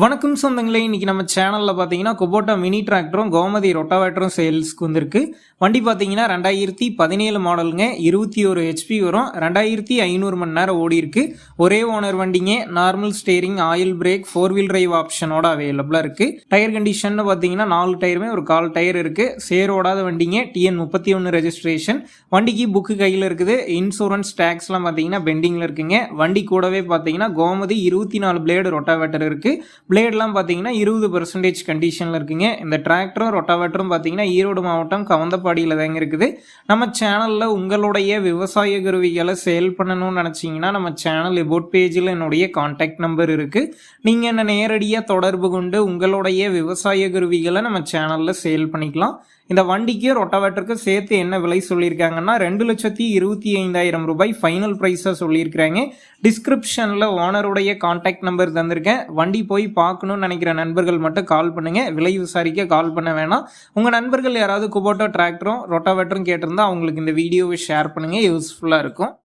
வணக்கம் சொந்தங்களே இன்றைக்கி நம்ம சேனலில் பார்த்தீங்கன்னா குபோட்டா மினி டிராக்டரும் கோமதி ரொட்டாவேட்டரும் சேல்ஸ்க்கு வந்திருக்கு. வண்டி பார்த்தீங்கன்னா ரெண்டாயிரத்தி பதினேழு மாடலுங்க இருபத்தி ஒரு ஹெச்பி வரும். ரெண்டாயிரத்தி ஐநூறு மணி நேரம் ஓடி இருக்கு. ஒரே ஓனர் வண்டிங்க normal steering oil brake four wheel drive ஆப்ஷனோட அவைலபிளாக இருக்குது டயர் கண்டிஷன் பார்த்தீங்கன்னா நாலு டயருமே ஒரு கால் டயர் இருக்குது சேர் ஓடாத வண்டிங்க டிஎன் முப்பத்தி ஒன்று ரெஜிஸ்ட்ரேஷன் வண்டிக்கு புக்கு கையில் இருக்குது. இன்சூரன்ஸ் டேக்ஸ்லாம் பார்த்தீங்கன்னா பெண்டிங்கில் இருக்குங்க. வண்டி கூடவே பார்த்தீங்கன்னா கோமதி இருபத்தி நாலு பிளேடு ரொட்டாவேட்டர் இருக்குது பிளேட்லாம் பார்த்தீங்கன்னா இருபது பர்சன்டேஜ் கண்டிஷனில் இருக்குங்க. இந்த டிராக்டரும் ரொட்டாவேட்டரும் பார்த்தீங்கன்னா ஈரோடு மாவட்டம் கவந்தப்பாடியில் தாங்க இருக்குது. நம்ம சேனலில் உங்களுடைய விவசாய கருவிகளை சேல் பண்ணணும்னு நினச்சிங்கன்னா நம்ம சேனல் எபோட் பேஜில் என்னுடைய காண்டாக்ட் நம்பர் இருக்குது நீங்கள் என்ன நேரடியாக தொடர்பு கொண்டு உங்களுடைய விவசாய கருவிகளை நம்ம சேனலில் சேல் பண்ணிக்கலாம். இந்த வண்டிக்கு ரொட்டாவேட்டருக்கும் சேர்த்து என்ன விலை சொல்லியிருக்காங்கன்னா ரெண்டு லட்சத்தி இருபத்தி ஐந்தாயிரம் ரூபாய் ஃபைனல் ப்ரைஸாக சொல்லியிருக்கிறாங்க. டிஸ்கிரிப்ஷனில் ஓனருடைய காண்டாக்ட் நம்பர் தந்திருக்கேன். வண்டி போய் பார்க்கணும்னு நினைக்கிற நண்பர்கள் மட்டும் கால் பண்ணுங்கள் விலை விசாரிக்க கால் பண்ண வேணாம். உங்கள் நண்பர்கள் யாராவது குபோட்டோ டிராக்டரும் ரொட்டாவேட்டரும் கேட்டிருந்தா அவங்களுக்கு இந்த வீடியோவை ஷேர் பண்ணுங்கள் யூஸ்ஃபுல்லாக இருக்கும்.